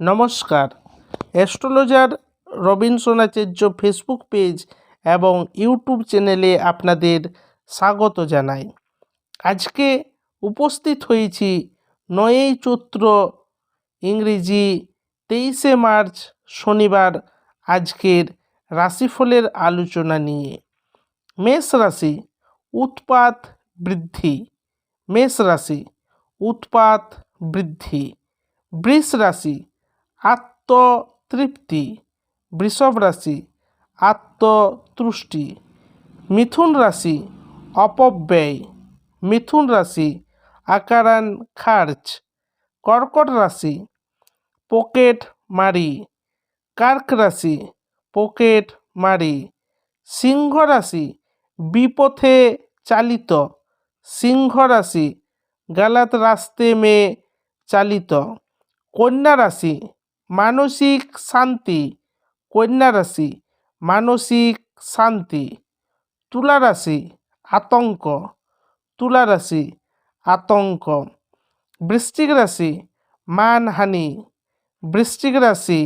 নমস্কার। Astrologer Robinson Acharya Facebook page এবং YouTube চ্যানেলে আপনাদের স্বাগত জানাই। আজকে উপস্থিত হয়েছি নয়ই চৈত্র, ইংরেজি তেইশে মার্চ, শনিবার আজকের রাশিফলের আলোচনা নিয়ে। মেষ রাশি, উৎপাত বৃদ্ধি। মেষ রাশি, উৎপাত বৃদ্ধি। বৃষ রাশি আত্মতৃপ্তি, বৃষভ রাশি, আত্মতুষ্টি, মিথুন রাশি, অপব্যয়, মিথুন রাশি, আকারান খার্চ, কর্কট রাশি, পকেট মারি, কার্ক রাশি, পকেট মারি, সিংহ রাশি, বিপথে চালিত, সিংহ রাশি, গালাত রাস্তে মে চালিত, কন্যা রাশি মানসিক শান্তি, কন্যা রাশি মানসিক শান্তি, তুলা রাশি আতঙ্ক তুলা রাশি আতঙ্ক বৃশ্চিক রাশি মানহানি, বৃশ্চিক রাশি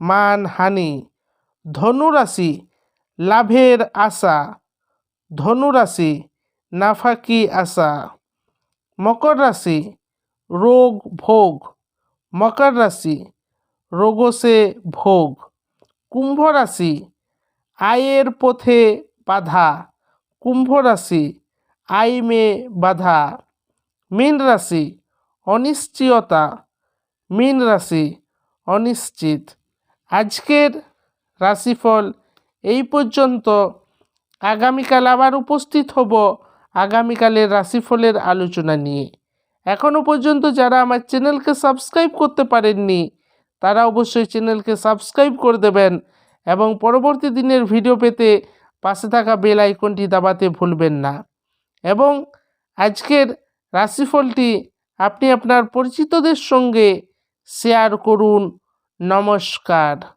মানহানি, ধনু রাশি লাভের আশা, ধনু রাশি নাফাকি আশা মকর রাশি রোগ ভোগ মকর রাশি রোগসে ভোগ। কুম্ভ রাশি আয়ের পথে বাধা। কুম্ভ রাশি আয় মে বাধা। মীন রাশি অনিশ্চয়তা। মীন রাশি অনিশ্চিত। আজকের রাশিফল এই পর্যন্ত। আগামীকাল আবার উপস্থিত হব আগামীকালের রাশিফলের আলোচনা নিয়ে। এখনও পর্যন্ত যারা আমার চ্যানেলকে সাবস্ক্রাইব করতে পারেননি তারা অবশ্যই চ্যানেলকে সাবস্ক্রাইব করে দেবেন এবং পরবর্তী দিনের ভিডিও পেতে পাশে থাকা বেল আইকনটি দাবাতে ভুলবেন না। এবং আজকের রাশিফলটি আপনি আপনার পরিচিতদের সঙ্গে শেয়ার করুন। নমস্কার।